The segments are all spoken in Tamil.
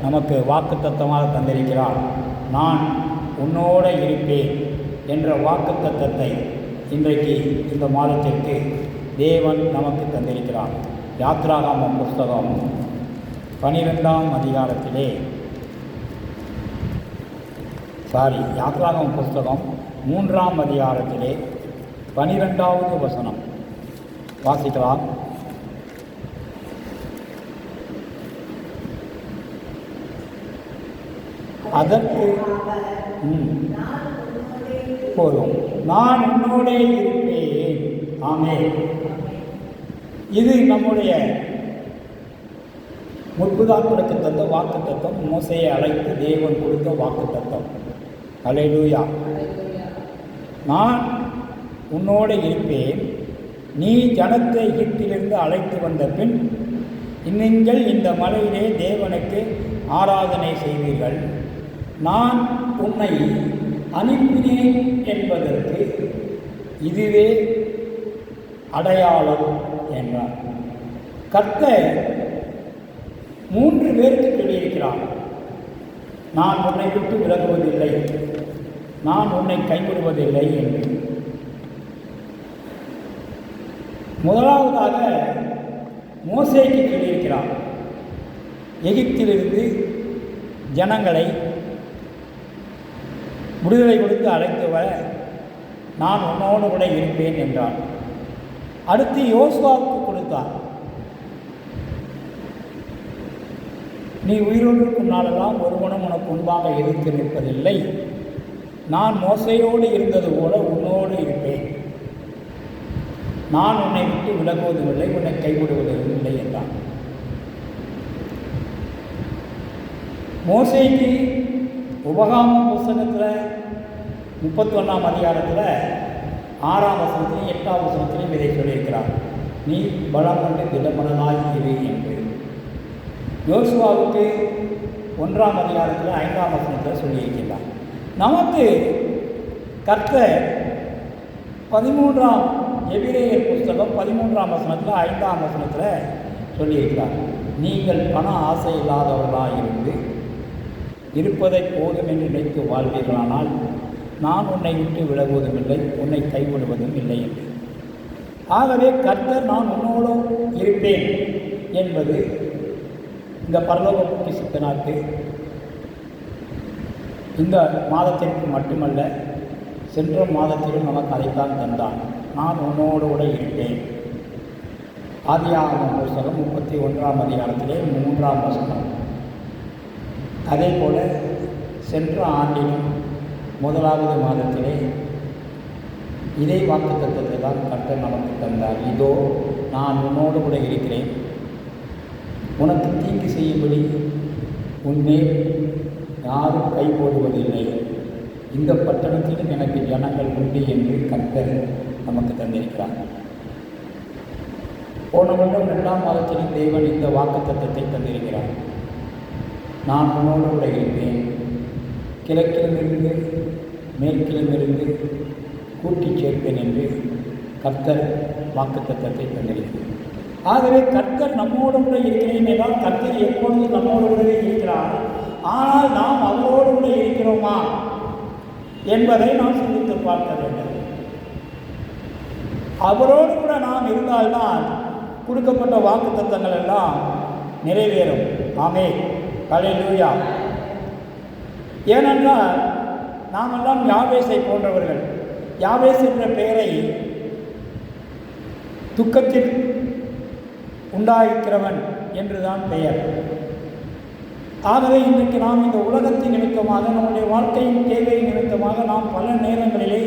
நமக்கு வாக்குத்தத்தமாக தந்திருக்கிறார். நான் உன்னோட இருப்பேன் என்ற வாக்குத்தத்தத்தை இன்றைக்கு இந்த மாதத்திற்கு தேவன் நமக்கு தந்திருக்கிறார். யாத்ராகாமம் புஸ்தகம் பனிரெண்டாம் அதிகாரத்திலே. சாரி யாத்ராகம் புஸ்தகம் மூன்றாம் அதிகாரத்திலே பனிரெண்டாவது வசனம். வாசிக்கலாம். அதற்கு போதும். நான் உன்னோடே இருப்பேன். ஆமே இது நம்முடைய முற்புதாக்களுக்கு தந்த வாக்கு தத்துவம் மோசையை அழைத்து தேவன் கொடுத்த வாக்கு தத்துவம் அலையூயா நான் உன்னோடு இருப்பேன். நீ ஜனத்தை எகிப்திலிருந்து அழைத்து வந்த பின் நீங்கள் இந்த மலையிலே தேவனுக்கு ஆராதனை செய்வீர்கள். நான் உன்னை அனுப்பினேன் என்பதற்கு இதுவே அடையாளம் என்றார். கர்த்தர் மூன்று பேருக்கு சொல்லியிருக்கிறான் நான் உன்னை விட்டு விலகுவதில்லை. நான் உன்னை கைவிடுவதில்லை என்று. முதலாவதாக மோசைக்கு சொல்லியிருக்கிறான் எகிப்திலிருந்து ஜனங்களை விடுதலை கொடுத்து அழைத்து வர நான் உன்னோடு கூட இருப்பேன் என்றான். அடுத்து யோசுவாவுக்கு கொடுத்தார். நீ உயிரோடு நாளெல்லாம் ஒருவனும் உனக்கு முன்பாக எதிர்த்து நிற்பதில்லை. நான் மோசையோடு இருந்தது போல உன்னோடு இருப்பேன். நான் உன்னை விட்டு விலகுவதில்லை இல்லை உன்னை கைவிடுவதும் இல்லை என்றான். மோசைக்கு உபகாம புஸ்தகத்தில் முப்பத்தொன்னாம் அதிகாரத்தில் ஆறாம் வசனத்திலையும் எட்டாம் வசனத்திலையும் இதை சொல்லியிருக்கிறார். நீ பலம் கொண்டு திடமனதாய் இரு என்று. யோசுவாவுக்கு ஒன்றாம் அதிகாரத்தில் ஐந்தாம் வசனத்தில் சொல்லியிருக்கிறார். நமக்கு கர்த்தர் பதிமூன்றாம் எபிரேயர் புஸ்தகம் பதிமூன்றாம் வசனத்தில் ஐந்தாம் வசனத்தில் சொல்லியிருக்கிறார். நீங்கள் பண ஆசை இல்லாதவர்களாக இருந்து இருப்பதை போதும் என்று நினைத்து வாழ்வீர்களானால் நான் உன்னை விட்டு விலகுவதும் இல்லை உன்னை கைவிடுவதும் இல்லை என்று. ஆகவே கர்த்தர் நான் உன்னோடு இருப்பேன் என்பது இந்த பரலோக பொக்கிசித்தனாக்கு இந்த மாதத்திற்கு மட்டுமல்ல சென்ற மாதத்திலும் நமக்கு அதைத்தான் தந்தான். நான் உன்னோடு கூட இருப்பேன். ஆதியாகம புஸ்தகம் முப்பத்தி ஒன்றாம் அதிகாரத்திலே மூன்றாம் வசனம். அதே போல் சென்ற ஆண்டிலும் முதலாவது மாதத்திலே இதே வாக்கு தத்துவத்தை தான் கர்த்தர் நமக்கு தந்தார். இதோ நான் உன்னோடு கூட இருக்கிறேன். உனக்கு தீங்கு செய்யும்படி உன்னே யாரும் கை போடுவதில்லை. இந்த பட்டணத்திலும் எனக்கு ஜனங்கள் உண்டு என்று கர்த்தர் நமக்கு தந்திருக்கிறார். போன வருடம் இரண்டாம் மாதத்திலும் தேவன் இந்த வாக்கு தத்துவத்தை தந்திருக்கிறார். நான் உன்னோடு கூட இருப்பேன். கிழக்கிலுமிருந்து மேற்கிலுமிருந்து கூட்டிச் சேர்ப்பேன் என்று கர்த்தர் வாக்கு தத்தத்தை தந்திருக்கிறார். ஆகவே கர்த்தர் நம்மோடு கூட இருக்கிறேன் என்றால் கர்த்தர் எப்பொழுதும் நம்மோடு கூடவே இருக்கிறார். ஆனால் நாம் அவரோடு கூட இருக்கிறோமா என்பதை நாம் சிந்தித்து பார்க்க வேண்டும். அவரோடு கூட நாம் இருந்தால்தான் கொடுக்கப்பட்ட வாக்கு தத்தங்கள் எல்லாம் நிறைவேறும். ஆமே கலையிலூயா ஏனென்றால் நாமெல்லாம் யாவேசை போன்றவர்கள். யாவேஸ் என்ற பெயரை துக்கத்தில் உண்டாயிருக்கிறவன் என்றுதான் பெயர். ஆகவே இன்றைக்கு நாம் இந்த உலகத்தின் நிமித்தமாக நம்முடைய வாழ்க்கையின் தேவை நிமித்தமாக நாம் பல நேரங்களிலே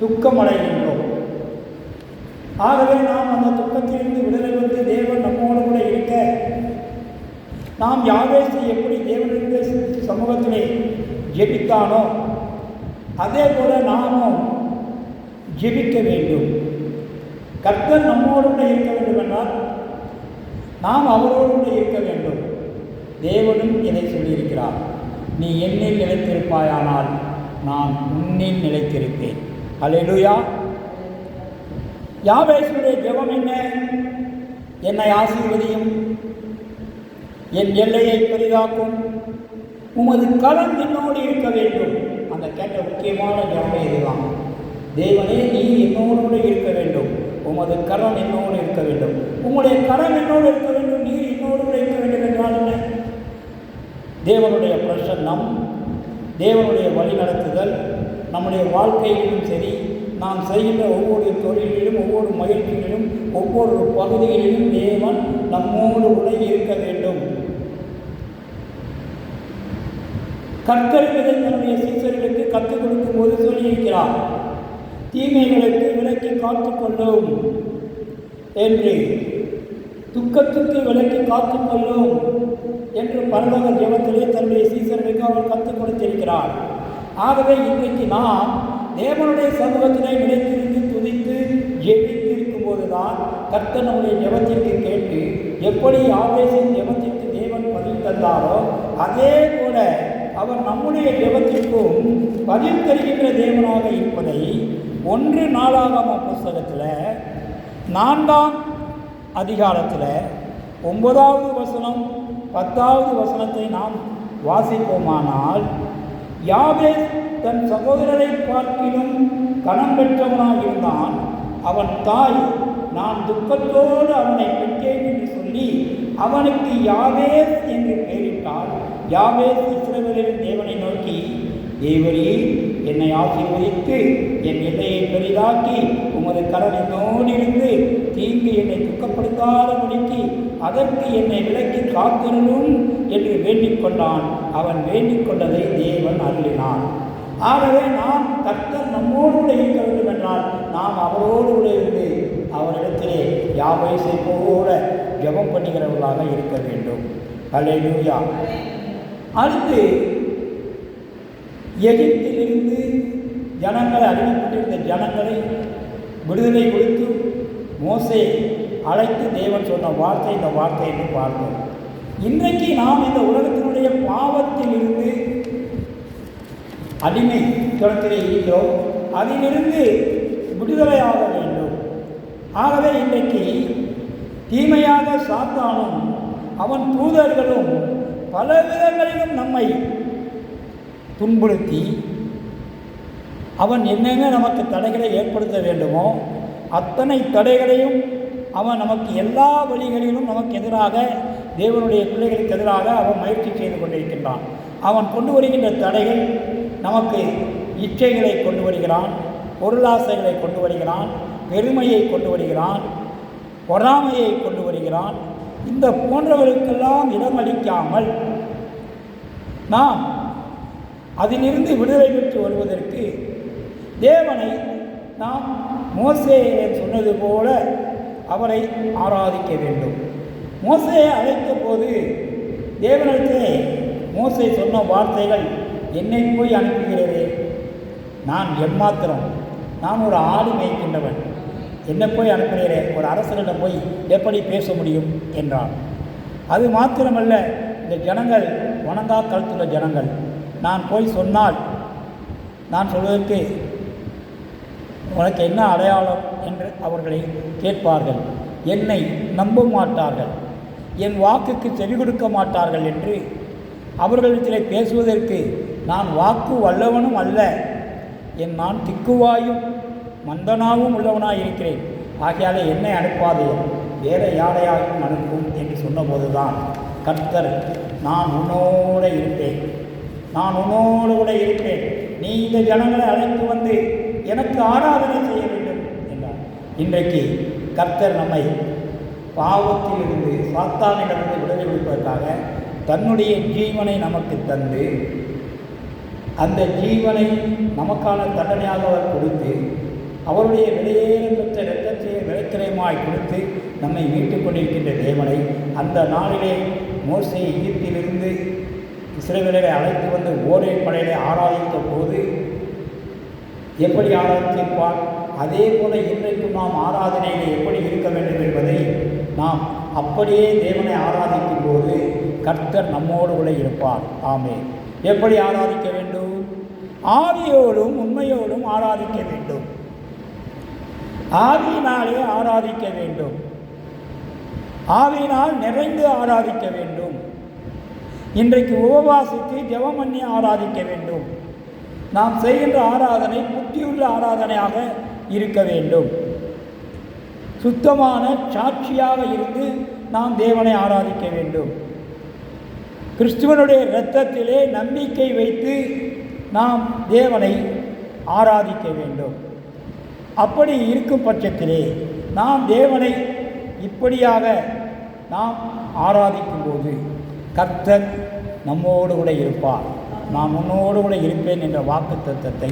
துக்கம் அடைகின்றோம் ஆகவே நாம் அந்த துக்கத்திலிருந்து விட வந்து தேவன் நம்மோடு கூட இருக்க நாம் யாவேசு எப்படி தேவனுடைய சமூகத்திலே ஜெபித்தானோ அதே போல நாமும் ஜெபிக்க வேண்டும். கர்த்தர் நம்மோடு இருக்க வேண்டும் என்றால் நாம் அவரோடு இருக்க வேண்டும். தேவனும் இதை சொல்லியிருக்கிறார். நீ என்னில் நிலைத்திருப்பாயானால் நான் உன்னில் நிலைத்திருப்பேன். அல்லேலூயா யாவேசுடைய ஜெபம் என்ன? என்னை ஆசீர்வதியும் என் எல்லையை பெரிதாக்கும். உமது கரம் என்னோடு இருக்க வேண்டும். அந்த கேட்ட முக்கியமான ஜபம் இதுதான். தேவனே நீ என்னோடு இருக்க வேண்டும். உமது கரம் என்னோடு இருக்க வேண்டும். உம்முடைய கரம் என்னோடு இருக்க வேண்டும். நீர் என்னோடு இருக்க வேண்டும் என்றால் என்ன? தேவனுடைய பிரசன்னம் தேவனுடைய வழிநடத்துதல் நம்முடைய வாழ்க்கையிலும் சரி நாம் செய்கின்ற ஒவ்வொரு தொழிலிலும் ஒவ்வொரு மகிழ்ச்சிகளிலும் ஒவ்வொரு பகுதிகளிலும் தேவன் நம்மோடு உலகி இருக்க வேண்டும். கற்கருவிதை தன்னுடைய சீசர்களுக்கு கற்றுக் கொடுக்கும் போது சொல்லியிருக்கிறார் தீமைகளுக்கு விலக்கி காத்துக்கொள்ளும் என்று துக்கத்துக்கு விலக்கி காத்துக்கொள்ளும் என்று பரலோக ஜெபத்திலே தன்னுடைய சீசர்களுக்கு அவர் கற்றுக் கொடுத்திருக்கிறார். ஆகவே இன்றைக்கு நாம் தேவனுடைய சமூகத்திலே நிலைத்திருந்து துதித்து ஜெபித்து போதுதான் தான் கர்த்தர் நம்முடைய ஜெபத்திற்கு கேட்டு எப்படி ஆவேசின் ஜெபத்திற்கு தேவன் பதில் தந்தாரோ அதே போல அவர் நம்முடைய ஜெபத்திற்கும் பதில் தருகின்ற தேவனாக இருப்பதை ஒன்று நாளாகம புஸ்தகத்தில் நான்காம் அதிகாரத்தில் ஒன்பதாவது வசனம் பத்தாவது வசனத்தை நாம் வாசிப்போமானால் யாவே தன் சகோதரரை பார்க்கிலும் கணம் பெற்றவனாக இருந்தான். அவன் தாய் நான் துக்கத்தோடு அவனை பெற்றேன் என்று சொல்லி அவனுக்கு யாவேஸ் என்று பெயரிட்டால் யாவேஸ் இஸ்ரவேலின் தேவனை நோக்கி தேவரே என்னை ஆசீர்வதித்து என் எல்லையை பெரிதாக்கி உமது கடலை என்னோடு தீங்கு என்னை துக்கப்படுத்தாதபடிக்கு அதற்கு என்னை விலக்கி காத்திருந்தும் என்று வேண்டிக் கொண்டான் அவன் வேண்டிக் கொண்டதை தேவன் அருளினான். ஆகவே நாம் கர்த்தர் நம்மோடு கூட இருக்க வேண்டும் என்றால் நாம் அவரோடு கூட இருந்து அவரிடத்திலே யாவைசை செய்வோட ஜெபம் பண்ணுகிறவர்களாக இருக்க வேண்டும். அல்லேலூயா அடுத்து எகிப்திலிருந்து ஜனங்களை அறிவிக்கப்பட்டிருந்த ஜனங்களை விடுதலை கொடுத்து மோசை அழைத்து தேவன் சொன்ன வார்த்தை இந்த வார்த்தை என்று பார்த்தோம் இன்றைக்கு நாம் இந்த உலகத்தினுடைய பாவத்திலிருந்து அடிமை துரத்திலே இருக்கிறோம். அதிலிருந்து விடுதலையாக வேண்டும். ஆகவே இன்றைக்கு தீமையாக சாத்தானும் அவன் தூதர்களும் பல விதங்களிலும் நம்மை துன்புறுத்தி அவன் என்னென்ன நமக்கு தடைகளை ஏற்படுத்த வேண்டுமோ அத்தனை தடைகளையும் அவன் நமக்கு எல்லா வழிகளிலும் நமக்கு எதிராக தேவனுடைய பிள்ளைகளுக்கு எதிராக அவன் முயற்சி செய்து கொண்டிருக்கின்றான். அவன் கொண்டு வருகின்ற தடைகள் நமக்கு இச்சைகளை கொண்டு வருகிறான் பொருளாசைகளை கொண்டு வருகிறான் பெருமையை கொண்டு வருகிறான் பொறாமையை கொண்டு வருகிறான் இந்த போன்றவர்களுக்கெல்லாம் இடமளிக்காமல் நாம் அதிலிருந்து விடுதலை பெற்று வருவதற்கு தேவனை நாம் மோசே சொன்னது போல அவரை ஆராதிக்க வேண்டும். மோசையை அழைத்த போது தேவனிடத்திலே மோசை சொன்ன வார்த்தைகள் என்னை போய் அனுப்புகிறதே. நான் எம்மாத்திரம்? நான் ஒரு ஆடு மேய்க்கின்றவன். என்னை போய் அனுப்புகிறேன் ஒரு அரசனிடம் போய் எப்படி பேச முடியும் என்றான். அது மாத்திரமல்ல இந்த ஜனங்கள் வணங்கா கழுத்துள்ள ஜனங்கள். நான் போய் சொன்னால் நான் சொல்வதற்கு உனக்கு என்ன அடையாளம் என்று அவர்களை கேட்பார்கள். என்னை நம்ப மாட்டார்கள். என் வாக்குக்கு செவி கொடுக்க மாட்டார்கள் என்று அவர்களிடத்திலே பேசுவதற்கு நான் வாக்கு வல்லவனும் அல்ல. என் நான் திக்குவாயும் மந்தனாவும் உள்ளவனாய் இருக்கிறேன் ஆகையாலே என்னை அனுப்பாதே வேற யாரையாகவும் அனுப்பும் என்று சொன்னபோதுதான் கர்த்தர் நான் உன்னோட இருப்பேன். நான் உன்னோடு கூட இருப்பேன். நீ இந்த ஜனங்களை அழைத்து வந்து எனக்கு ஆராதனை செய்ய வேண்டும் என்றார். இன்றைக்கு கர்த்தர் நம்மை பாவத்திலிருந்து சாத்தானிடமிருந்து விடுதலை கொடுப்பதற்காக தன்னுடைய ஜீவனை நமக்கு தந்து அந்த ஜீவனை நமக்கான தண்டனையாக அவர் கொடுத்து அவருடைய விலையேற பெற்ற இரத்தத்தை விளைக்கிரயமாய் கொடுத்து நம்மை மீட்டுக் கொண்டிருக்கின்ற தேவனை அந்த நாளிலே மோசை ஈர்த்திலிருந்து இஸ்ரேலரை அழைத்து வந்து ஓரே படையிலே ஆராதித்த போது எப்படி ஆராதித்திருப்பார்? அதே போல இன்றைக்கும் நாம் ஆராதனையிலே எப்படி இருக்க வேண்டும் என்பதை நாம் அப்படியே தேவனை ஆராதிக்கும் போது கர்த்தர் நம்மோடு கூட இருப்பார். ஆமே எப்படி ஆராதிக்க வேண்டும்? ஆவியோடும் உண்மையோடும் ஆராதிக்க வேண்டும். ஆவியினாலே ஆராதிக்க வேண்டும். ஆவியினால் நிறைந்து ஆராதிக்க வேண்டும். இன்றைக்கு உபவாசித்து ஜெபம் பண்ணி ஆராதிக்க வேண்டும். நாம் செய்கின்ற ஆராதனை புத்தியுள்ள ஆராதனையாக இருக்க வேண்டும். சுத்தமான சாட்சியாக இருந்து நாம் தேவனை ஆராதிக்க வேண்டும். கிறிஸ்துவனுடைய இரத்தத்திலே நம்பிக்கை வைத்து நாம் தேவனை ஆராதிக்க வேண்டும். அப்படி இருக்கும் பட்சத்திலே நாம் தேவனை இப்படியாக நாம் ஆராதிக்கும்போது கர்த்தர் நம்மோடு கூட இருப்பார். நான் உன்னோடு கூட இருப்பேன் என்ற வாக்கு தத்தத்தை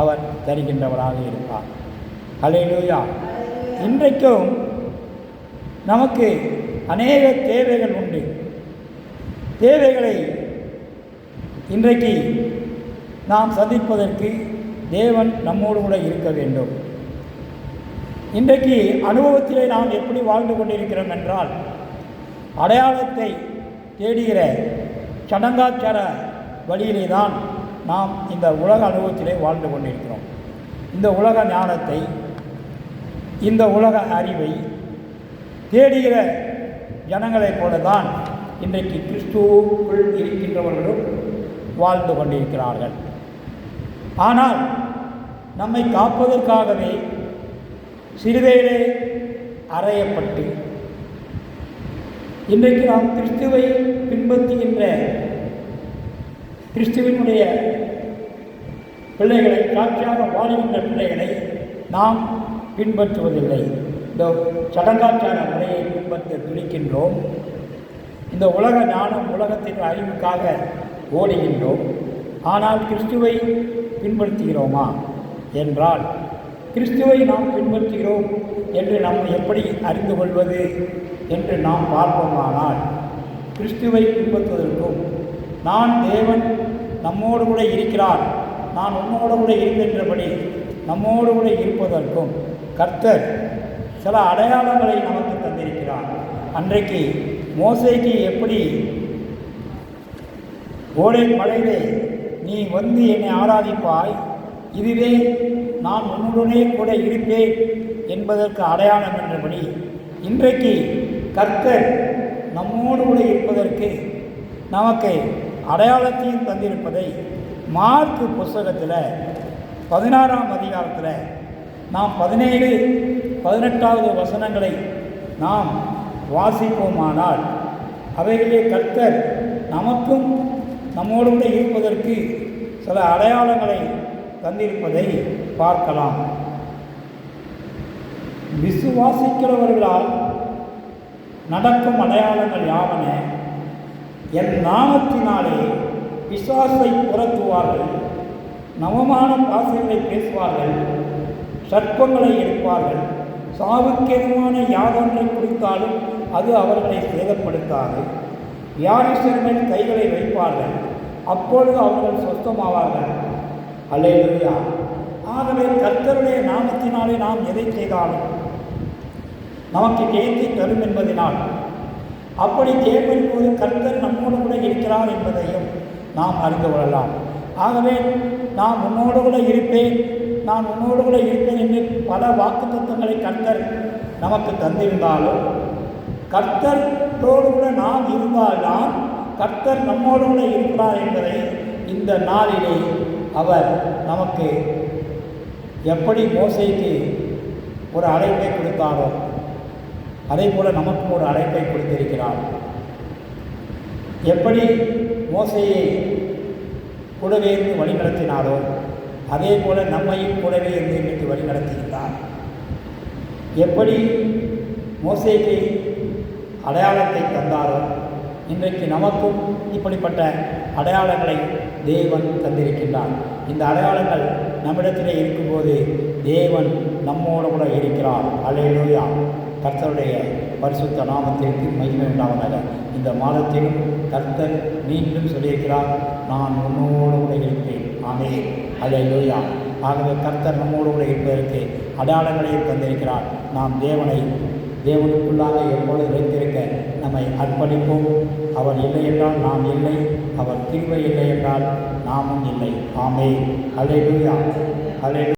அவர் தருகின்றவராக இருப்பார். ஹalleluya இன்றைக்கும் நமக்கு அநேக தேவைகள் உண்டு. தேவைகளை இன்றைக்கு நாம் சந்திப்பதற்கு தேவன் நம்மோடு கூட இருக்க வேண்டும். இன்றைக்கு அனுபவத்திலே நாம் எப்படி வாழ்ந்து கொண்டிருக்கிறோம் என்றால் அடையாளத்தை தேடுகிற சடங்காச்சார வழியிலே தான் நாம் இந்த உலக அனுபவத்திலே வாழ்ந்து கொண்டிருக்கிறோம். இந்த உலக ஞானத்தை இந்த உலக அறிவை தேடுகிற ஜனங்களைப் போல தான் இன்றைக்கு கிறிஸ்துவுக்குள் இருக்கின்றவர்களும் வாழ்ந்து கொண்டிருக்கிறார்கள். ஆனால் நம்மை காப்பதற்காகவே சிலுவையிலே அறையப்பட்டு. இன்றைக்கு நாம் கிறிஸ்துவை பின்பற்றுகின்ற கிறிஸ்துவினுடைய பிள்ளைகளை காட்சியாக வாழுகின்ற பிள்ளைகளை நாம் பின்பற்றுவதில்லை. இந்த சடங்காச்சார முறையை பின்பற்ற துணிக்கின்றோம். இந்த உலக ஞானம் உலகத்தின் அறிவுக்காக ஓடுகின்றோம். ஆனால் கிறிஸ்துவை பின்பற்றுகிறோமா? என்றால் கிறிஸ்துவை நாம் பின்பற்றுகிறோம் என்று நாம் எப்படி அறிந்து கொள்வது என்று நாம் பார்ப்போமானால் கிறிஸ்துவை பின்பற்றுவதற்கும் நான் தேவன் நம்மோடு கூட இருக்கிறார் நான் உன்னோடு கூட இருக்கின்றபடி நம்மோடு கூட இருப்பதற்கும் கர்த்தர் சில அடையாளங்களை நமக்கு தந்திருக்கிறார். அன்றைக்கு மோசைக்கு எப்படி ஓடை மலையிலே நீ வந்து என்னை ஆராதிப்பாய் இதுவே நான் உன்னுடனே கூட இருப்பேன் என்பதற்கு அடையாளம் என்றபடி இன்றைக்கு கர்த்தர் நம்மோடு கூட இருப்பதற்கு நமக்கு அடையாளத்தையும் தந்திருப்பதை மார்க்கு புஸ்தகத்தில் பதினாறாம் அதிகாரத்தில் நாம் பதினேழு பதினெட்டாவது வசனங்களை நாம் வாசிப்போமானால் அவைகளே கர்த்தர் நமக்கும் நம்மோடு கூட இருப்பதற்கு சில அடையாளங்களை தந்திருப்பதை பார்க்கலாம். விசுவாசிக்கிறவர்களால் நடக்கும் அடையாளங்கள் யாவன? என் நாமத்தினாலே விசுவாசை புரட்டுவார்கள் நவமான பாசைகளை பேசுவார்கள் சர்ப்பங்களை எடுப்பார்கள். சாவுக்கேதுமான யாதொன்றை குறித்தாலும் அது அவர்களை சேதப்படுத்தாது. யாரிசர்கள் கைகளை வைப்பார்கள் அப்பொழுது அவர்கள் சொஸ்தமாவார்கள் அல்லேலூயா. ஆகவே கர்த்தருடைய நாமத்தினாலே நாம் எதை செய்தாலும் நமக்கு ஜெயத்தை தரும் என்பதனால் அப்படி ஜெயமின் போது கர்த்தர் நம்மோடு கூட இருக்கிறார் என்பதையும் நாம் அறிந்து கொள்ளலாம். ஆகவே நான் உன்னோடு கூட இருப்பேன் நான் உன்னோடு கூட இருப்பேன் என்று பல வாக்கு தத்துவங்களை கர்த்தர் நமக்கு தந்திருந்தாலும் கர்த்தரோடு கூட நாம் இருந்தால்தான் கர்த்தர் நம்மோடு கூட இருக்கிறார் என்பதை இந்த நாளிலே அவர் நமக்கு எப்படி மோசைக்கு ஒரு அழைப்பை கொடுத்தாரோ அதே போல் நமக்கும் ஒரு அழைப்பை கொடுத்திருக்கிறார். எப்படி மோசையை கூடவே இருந்து வழிநடத்தினாரோ அதே போல் நம்மையும் கூடவே இருந்து இன்றைக்கு வழிநடத்துகிறார் எப்படி மோசைக்கு அடையாளத்தை தந்தாரோ இன்றைக்கு நமக்கும் இப்படிப்பட்ட அடையாளங்களை தேவன் தந்திருக்கின்றான் இந்த அடையாளங்கள் நம்மிடத்திலே இருக்கும்போது தேவன் நம்மோடு கூட இருக்கிறார். அலையிலோயா கர்த்தருடைய பரிசுத்த நாமத்திற்கு மகிமை உண்டாவதாக. இந்த மாதத்திலும் கர்த்தர் மீண்டும் சொல்லியிருக்கிறார் நான் உன்னோடு கூட இருப்பேன். ஆமே அலையிலோயா ஆகவே கர்த்தர் நம்மோடு கூட இருப்பதற்கு அடையாளங்களையும் தந்திருக்கிறார். நாம் தேவனை தேவனுக்குள்ளாக எப்போது வைத்திருக்க நம்மை அர்ப்பணிப்போம்? அவர் இல்லை என்றால் நாம் இல்லை. அவர் கிருபை இல்லை என்றால் நாமும் இல்லை. ஆமே அலையிலூயா அலை